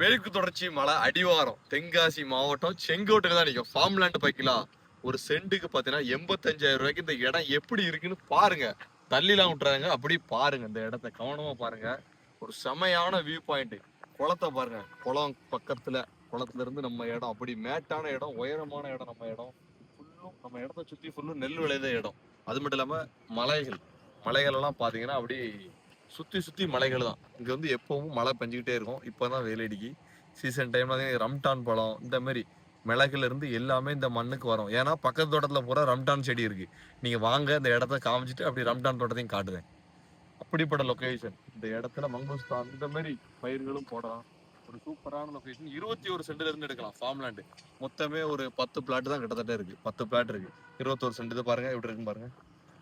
மேற்கு தொடர்ச்சி மலை அடிவாரம் தென்காசி மாவட்டம் செங்கோட்டையில தான் நிற்கும் ஃபார்ம் லேண்ட் பைக்கலாம் ஒரு சென்ட்டுக்கு பார்த்தீங்கன்னா எண்பத்தஞ்சாயிரம் ரூபாய்க்கு இந்த இடம் எப்படி இருக்குன்னு பாருங்க. தள்ளிலாம் விட்டுறாங்க. அப்படி பாருங்க இந்த இடத்த. கவனமா பாருங்க. ஒரு செமையான வியூ பாயிண்ட் குளத்தை பாருங்க. குளம் பக்கத்துல குளத்துல இருந்து நம்ம இடம். அப்படி மேட்டான இடம் உயரமான இடம் நம்ம இடம். ஃபுல்லும் நம்ம இடத்த சுத்தி ஃபுல்லும் நெல் விளையாத இடம். அது மட்டும் இல்லாம மலைகள். மலைகள் எல்லாம் பாத்தீங்கன்னா அப்படி சுற்றி சுற்றி மலைகள் தான். இங்கே வந்து எப்போவும் மழை பெஞ்சிக்கிட்டே இருக்கும். இப்போ தான் வெயிலடிக்கு சீசன் டைமில் ரம்டான் பழம் இந்த மாதிரி மிளகுலேருந்து எல்லாமே இந்த மண்ணுக்கு வரும். ஏன்னா பக்கத்து தோட்டத்தில் பூரா ரம்டான் செடி இருக்குது நீங்கள் வாங்க இந்த இடத்த காமிச்சிட்டு அப்படி ரம்டான் தோட்டத்தையும் காட்டுறேன் அப்படிப்பட்ட லொக்கேஷன் இந்த இடத்துல மங்குஸ்தான் இந்த மாதிரி பயிர்களும் போடலாம். ஒரு சூப்பரான லொக்கேஷன் இருபத்தி ஒரு சென்ட்ல இருந்து எடுக்கலாம் ஃபார்ம் லேண்டு மொத்தமே ஒரு பத்து பிளாட் தான் கிட்டத்தட்ட இருக்கு. பத்து பிளாட் இருக்கு. இருபத்தோரு சென்ட் இது பாருங்க எப்படி இருக்குன்னு பாருங்க.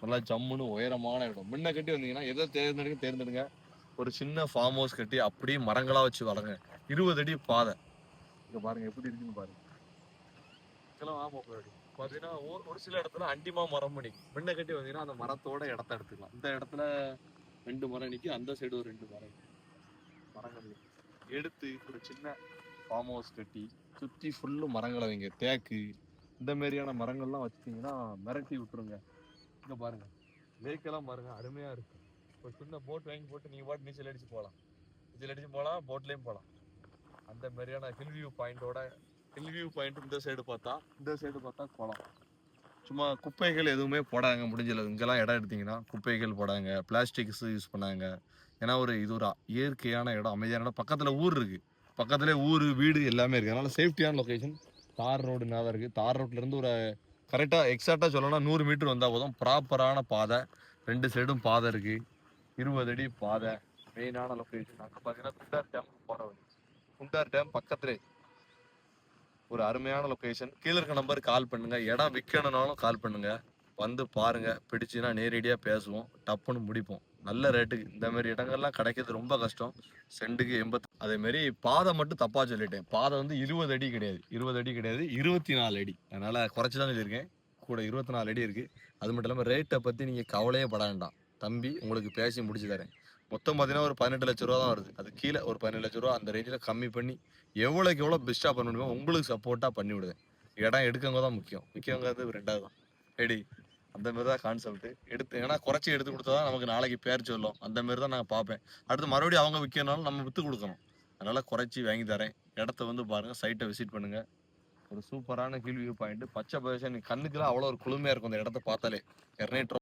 நல்லா ஜம்முன்னு உயரமான இடம். முன்ன கட்டி வந்தீங்கன்னா எதை தேர்ந்தெடுக்க தேர்ந்தெடுங்க. ஒரு சின்ன ஃபார்ம் ஹவுஸ் கட்டி அப்படியே மரங்களா வச்சு வளருங்க. இருபது அடி பாதை. இங்க பாருங்க எப்படி இருக்குன்னு பாருங்க. இதெல்லாம் ஆமா பாத்தீங்கன்னா ஒரு ஒரு சில இடத்துல அண்டிமா மரம் பண்ணி. முன்ன கட்டி வந்தீங்கன்னா அந்த மரத்தோட இடத்த எடுத்துக்கலாம். இந்த இடத்துல ரெண்டு மரம் நிற்கும் அந்த சைடு ஒரு ரெண்டு மரம் மரங்கள் எடுத்து ஒரு சின்ன ஃபார்ம் ஹவுஸ் கட்டி சுற்றி ஃபுல்லு மரங்களை வைங்க. தேக்கு இந்த மாதிரியான மரங்கள்லாம் வச்சிட்டிங்கன்னா மிரட்டி விட்டுருங்க. இங்க பாருங்க. லேக்கெல்லாம் பாருங்க அருமையா இருக்கு. ஒரு சின்ன போட் வாங்கி போட்டு நீங்க பாட்டு நீச்சல் அடிச்சு போகலாம். நீச்சல் அடிச்சு போகலாம் போட்லயும் போகலாம். அந்த மாதிரியான ஹில் வியூ பாயிண்டோட ஹில் வியூ பாயிண்ட் இந்த சைடு பார்த்தா இந்த சைடு பார்த்தா குளம். சும்மா குப்பைகள் எதுவுமே போடாங்க முடிஞ்சளவு இங்கெல்லாம் இடம் எடுத்தீங்கன்னா குப்பைகள் போடாங்க பிளாஸ்டிக்ஸ் யூஸ் பண்ணாங்க. ஏன்னா ஒரு இது ஒரு இயற்கையான இடம் அமைதியான இடம். பக்கத்தில் ஊர் இருக்குது பக்கத்துலேயே ஊர் வீடு எல்லாமே இருக்குது அதனால் சேஃப்டியான லொக்கேஷன் தார் ரோடு தான் இருக்குது தார் ரோட்லேருந்து ஒரு கரெக்டாக எக்ஸாக்டாக சொல்லணும்னா நூறு மீட்டர் வந்தால் போதும். ப்ராப்பரான பாதை. ரெண்டு சைடும் பாதை இருக்கு. இருபது அடி பாதை. மெயினான லொக்கேஷன் அங்கே பார்த்தீங்கன்னா குண்டார் டேம் போற வழி. குண்டார் டேம் பக்கத்துலேயே ஒரு அருமையான லொக்கேஷன் கீழே இருக்க நம்பருக்கு கால் பண்ணுங்கள் இடம் விற்கணுன்னாலும் கால் பண்ணுங்கள் வந்து பாருங்கள் பிடிச்சுன்னா நேரடியாக பேசுவோம். டப்புன்னு முடிப்போம். நல்ல ரேட்டுக்கு இந்த மாதிரி இடங்கள்லாம் கிடைக்கிறது ரொம்ப கஷ்டம். செண்டுக்கு எண்பத்து அதே மாதிரி பாதை மட்டும் தப்பாக சொல்லிட்டேன். பாதை வந்து இருபது அடி கிடையாது. இருபது அடி கிடையாது இருபத்தி நாலு அடி. அதனால் குறைச்சி தான் சொல்லியிருக்கேன். கூட இருபத்தி நாலு அடி இருக்குது அது மட்டும் இல்லாமல் ரேட்டை பற்றி நீங்கள் கவலையே பட வேண்டாம். தம்பி உங்களுக்கு பேசி முடிச்சு தரேன். மொத்தம் பார்த்தீங்கன்னா ஒரு பதினெட்டு லட்ச ரூபா தான் வருது. அது கீழே ஒரு பதினெட்டு லட்ச ரூபா அந்த ரேஞ்சில் கம்மி பண்ணி எவ்வளோக்கு எவ்வளோ பெஸ்ட்டாக பண்ண முடியுமோ உங்களுக்கு சப்போர்ட்டாக பண்ணி விடுவேன். இடம் எடுக்கவங்க தான் முக்கியம். முக்கியங்கிறது ரெண்டாவது தான். எடி அந்த மாதிரி தான் கான்செப்ட் எடுத்து ஏன்னா குறைச்சி எடுத்து கொடுத்தா தான் நமக்கு நாளைக்கு பேர் சொல்லும். அந்த மாதிரி தான் நான் பார்ப்பேன். அடுத்து மறுபடியும் அவங்க விற்கனாலும் நம்ம விற்று கொடுக்கணும். அதனால் குறைச்சி வாங்கி தரேன். இடத்த வந்து பாருங்கள் சைட்டை விசிட் பண்ணுங்கள் ஒரு சூப்பரான ஹில் வியூ பாயிண்ட் பச்சை பசங்க கண்ணுக்குலாம் அவ்வளோ ஒரு குளுமையாக இருக்கும் அந்த இடத்த பார்த்தாலே. எர்னைட்